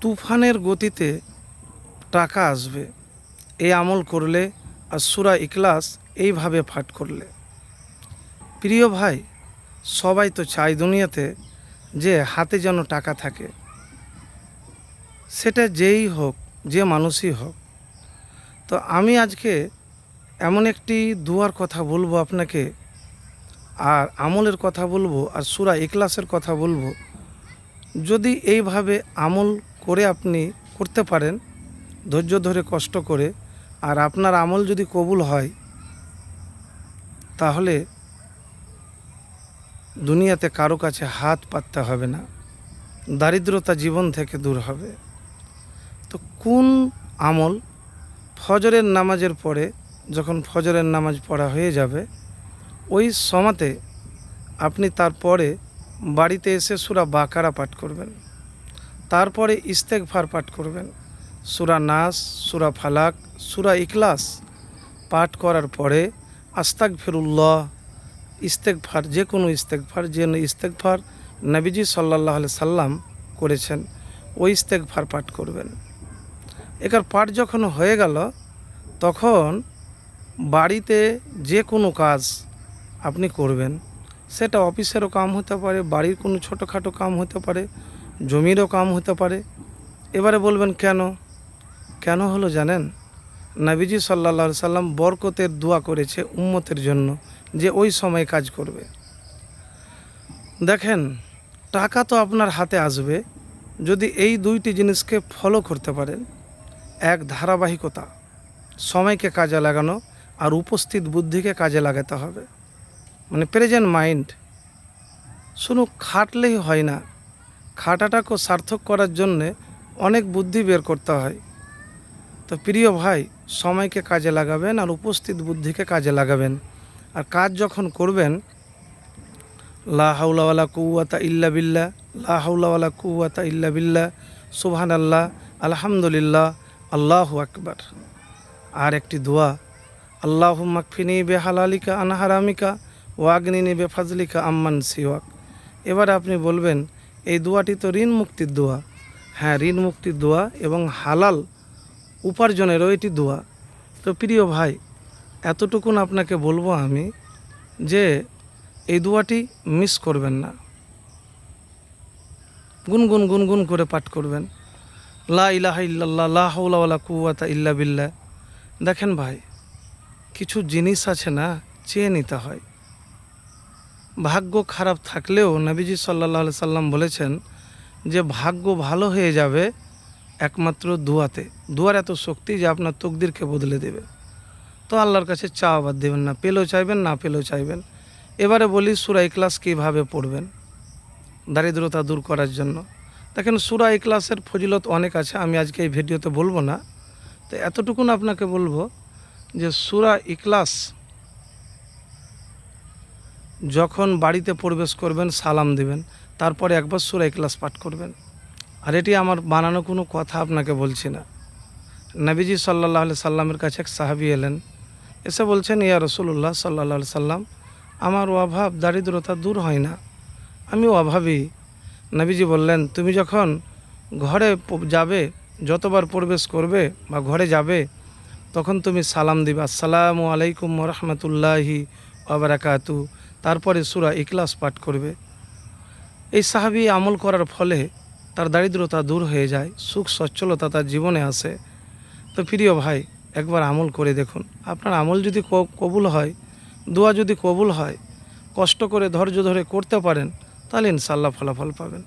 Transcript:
তুফানের গতিতে টাকা আসবে। এই আমল করলে আর সুরা ইকলাস এইভাবে পাঠ করলে। প্রিয় ভাই, সবাই তো চায় দুনিয়াতে যে হাতে যেন টাকা থাকে। সেটা যেই হোক, যে মানুষই হোক। তো আমি আজকে এমন একটি দুয়ার কথা বলব আপনাকে, আর আমলের কথা বলব, আর সুরা ইকলাসের কথা বলব। যদি এইভাবে আমল করে আপনি করতে পারেন, ধৈর্য ধরে, কষ্ট করে। আর আপনার আমল যদি কবুল হয়, তাহলে দুনিয়াতে কারও কাছে হাত পাততে হবে না। দারিদ্রতা জীবন থেকে দূর হবে। তো কোন আমল ফজরের নামাজের পরে, যখন ফজরের নামাজ পড়া হয়ে যাবে, ওই সমাতে আপনি তারপরে বাড়িতে এসে সুরা বাকারা পাঠ করবেন। তারপরে ইস্তেকফার পাঠ করবেন। সুরা নাস, সুরা ফালাক, সুরা ইখলাস পাঠ করার পরে আস্তাক ফিরুল্লাহ ইস্তেকফার যে কোনো ইস্তেকফার যে ইস্তেকফার নবীজি সাল্লাহ সাল্লাম করেছেন, ওই ইস্তেকফার পাঠ করবেন। একার পাঠ যখন হয়ে গেল, তখন বাড়িতে যে কোনো কাজ আপনি করবেন। সেটা অফিসেরও কাম হতে পারে, বাড়ির কোনো ছোটোখাটো কাম হতে পারে জমিরও কাম হতে পারে। এবারে বলবেন কেন? কেন হলো জানেন? নাবিজি সাল্লা সাল্লাম বরকতের দোয়া করেছে উম্মতের জন্য যে ওই সময় কাজ করবে। দেখেন, টাকা তো আপনার হাতে আসবে যদি এই দুইটি জিনিসকে ফলো করতে পারেন। এক, ধারাবাহিকতা, সময়কে কাজে লাগানো আর উপস্থিত বুদ্ধিকে কাজে লাগাতে হবে। মানে প্রেজেন্ট মাইন্ড শুধু খাটলেই হয় না। খাটাটাকে সার্থক করার জন্যে অনেক বুদ্ধি বের করতে হয়। তো প্রিয় ভাই, সময়কে কাজে লাগাবেন আর উপস্থিত বুদ্ধিকে কাজে লাগাবেন। আর কাজ যখন করবেন, লা হাউলাওয়ালা কুয়াতা ইল্লা বিল্লা লা হাউলাওয়ালা কুয়াতা ইল্লা বিল্লা সুবহান আল্লাহ আলহামদুলিল্লাহ, আল্লাহু আকবার। আর একটি দোয়া আল্লাহ মাকফিনি বে হালালিকা আনহারামিকা ওয়াগনিনি বে ফাজলিকা আম্মান সিওয়াক। এবার আপনি বলবেন এই দোয়াটি তো ঋণ মুক্তির দোয়া। হ্যাঁ ঋণ মুক্তির দোয়া এবং হালাল উপার্জনেরও এটি দোয়া। তো প্রিয় ভাই, এতটুকুন আপনাকে বলব আমি যে এই দোয়াটি মিস করবেন না। গুনগুন গুনগুন করে পাঠ করবেন। লা ইলাহা ইল্লাল্লাহ, লা হাওলা কুওয়াতা ইল্লা বিল্লাহ। দেখেন ভাই, কিছু জিনিস আছে না, চেয়ে নিতে হয়। ভাগ্য খারাপ থাকলেও নবীজি সাল্লাহ সাল্লাম বলেছেন যে ভাগ্য ভালো হয়ে যাবে একমাত্র দুয়াতে। দুয়ার এত শক্তি যে আপনার তকদিরকে বদলে দেবে। তো আল্লাহর কাছে চা আবার দেবেন না, পেলেও চাইবেন, না পেলেও চাইবেন। এবারে বলি, সুরা ইকলাস কীভাবে পড়বেন? দারিদ্রতা দূর করার জন্য। দেখেন, সুরা ইকলাসের ফজিলত অনেক আছে, আমি আজকে এই ভিডিওতে বলব না। তো এতটুকুন আপনাকে বলব যে সুরা ইকলাস যখন বাড়িতে প্রবেশ করবেন, সালাম দিবেন, তারপরে একবার সুরা ইকলাস পাঠ করবেন। আর এটি আমার বানানো কোনো কথা আপনাকে বলছি না। নবীজি সাল্লাহ সাল্লামের কাছে এক সাহাবি এলেন। এসে বলছেন, ইয়া রসুল্লাহ সাল্লাহ সাল্লাম, আমার অভাব, দারিদ্রতা দূর হয় না। আমি অভাবী। নবীজি বললেন, তুমি যখন ঘরে যাবে, যতবার প্রবেশ করবে বা ঘরে যাবে, তখন তুমি সালাম দিবে। আসসালামু আলাইকুম রহমতুল্লাহি আবরাকাতু তারপরে সুরা ইকলাস পাঠ করবে। এই সাহাবি আমল করার ফলে তার দারিদ্রতা দূর হয়ে যায়, সুখ সচ্ছলতা তার জীবনে আসে। তো প্রিয় ভাই, একবার আমল করে দেখুন। আপনার আমল যদি কবুল হয়, দোয়া যদি কবুল হয়, কষ্ট করে ধৈর্য ধরে করতে পারেন, তাহলে ইনশাল্লাহ ফলাফল পাবেন।